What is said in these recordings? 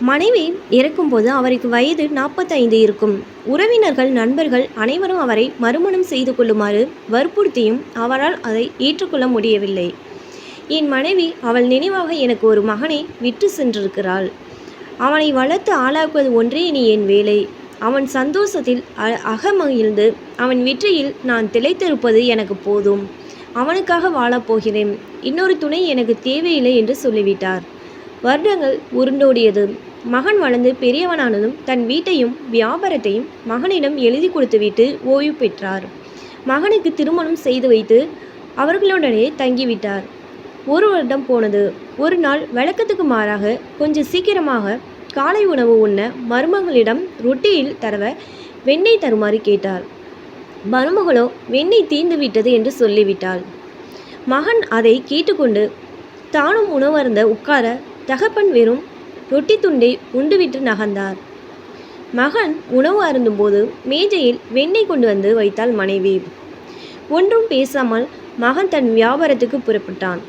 மனைவி இறக்கும்போது அவருக்கு வயது நாற்பத்தைந்து இருக்கும். உறவினர்கள் நண்பர்கள் அனைவரும் அவரை மறுமணம் செய்து கொள்ளுமாறு வற்புறுத்தியும் அவரால் அதை ஏற்றுக்கொள்ள முடியவில்லை. என் மனைவி அவள் நினைவாக எனக்கு ஒரு மகனை விட்டு சென்றிருக்கிறாள். அவனை வளர்த்து ஆளாக்குவது ஒன்றே இனி என் வேலை. அவன் சந்தோஷத்தில் அ- அகமகிழ்ந்து அவன் வெற்றியில் நான் திளைத்திருப்பது எனக்கு போதும். அவனுக்காக வாழப்போகிறேன் இன்னொரு துணை எனக்கு தேவையில்லை என்று சொல்லிவிட்டார். வருடங்கள் உருண்டோடியது மகன் வளர்ந்து பெரியவனானதும் தன் வீட்டையும் வியாபாரத்தையும் மகனிடம் எழுதி கொடுத்துவிட்டு ஓய்வு பெற்றார். மகனுக்கு திருமணம் செய்து வைத்து அவர்களுடனே தங்கிவிட்டார். ஒரு வருடம் போனது. ஒரு நாள் வழக்கத்துக்கு மாறாக கொஞ்சம் சீக்கிரமாக காலை உணவு உண்ண மருமகளிடம் ரொட்டியில் தரவ வெண்ணெய் தருமாறு கேட்டார். மருமகளோ வெண்ணெய் தீர்ந்து விட்டது என்று சொல்லிவிட்டாள். மகன் அதை கேட்டுக்கொண்டு தானும் உணவருந்த உட்கார தகப்பன் வெறும் ரொட்டி துண்டை உண்டுவிட்டு நகர்ந்தார். மகன் உணவு அருந்தும்போது மேஜையில் வெண்ணெய் கொண்டு வந்து வைத்தாள் மனைவி. ஒன்றும் பேசாமல் மகன் தன் வியாபாரத்துக்கு புறப்பட்டான்.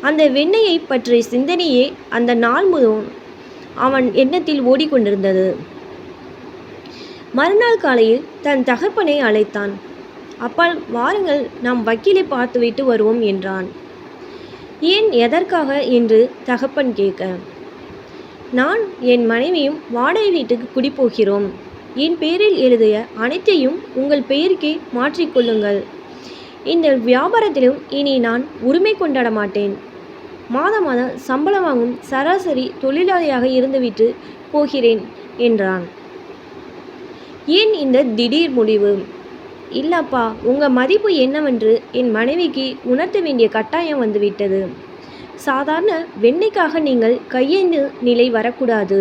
அந்த வெண்ணெயை பற்றிய சிந்தனையே அந்த நாள் முழுவதும் அவன் எண்ணத்தில் ஓடிக்கொண்டிருந்தது. மறுநாள் காலையில் தன் தகப்பனை அழைத்தான். அப்பால் வாருங்கள் நாம் வக்கீலை பார்த்துவிட்டு வருவோம் என்றான். ஏன் எதற்காக என்று தகப்பன் கேட்க நான் என் மனைவியும் வாடகை வீட்டுக்கு குடிப்போகிறோம் என் பேரில் எழுதிய அனைத்தையும் உங்கள் பெயருக்கே மாற்றிக்கொள்ளுங்கள் இந்த வியாபாரத்திலும் இனி நான் உரிமை கொண்டாட மாட்டேன். மாதம் மாதம் சம்பளம் வாங்கும் சராசரி தொழிலாளியாக இருந்துவிட்டு போகிறேன் என்றான். ஏன் இந்த திடீர் முடிவு? இல்லப்பா உங்கள் மதிப்பு என்னவென்று என் மனைவிக்கு உணர்த்த வேண்டிய கட்டாயம் வந்துவிட்டது. சாதாரண வெண்ணெய்க்காக நீங்கள் கையேந்து நிலை வரக்கூடாது.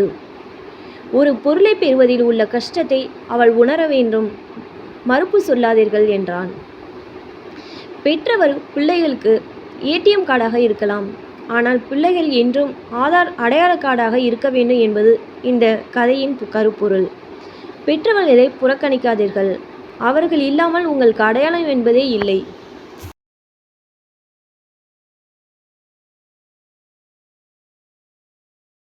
ஒரு பொருளை பெறுவதில் உள்ள கஷ்டத்தை அவள் உணர வேண்டும். மறுப்பு சொல்லாதீர்கள் என்றான். பெற்றவர் பிள்ளைகளுக்கு ஏடிஎம் கார்டாக இருக்கலாம். ஆனால் பிள்ளைகள் என்றும் ஆதார் அடையாள கார்டாக இருக்க வேண்டும் என்பது இந்த கதையின் கருப்பொருள். பெற்றவர்களை புறக்கணிக்காதீர்கள். அவர்கள் இல்லாமல் உங்களுக்கு அடையாளம் என்பதே இல்லை.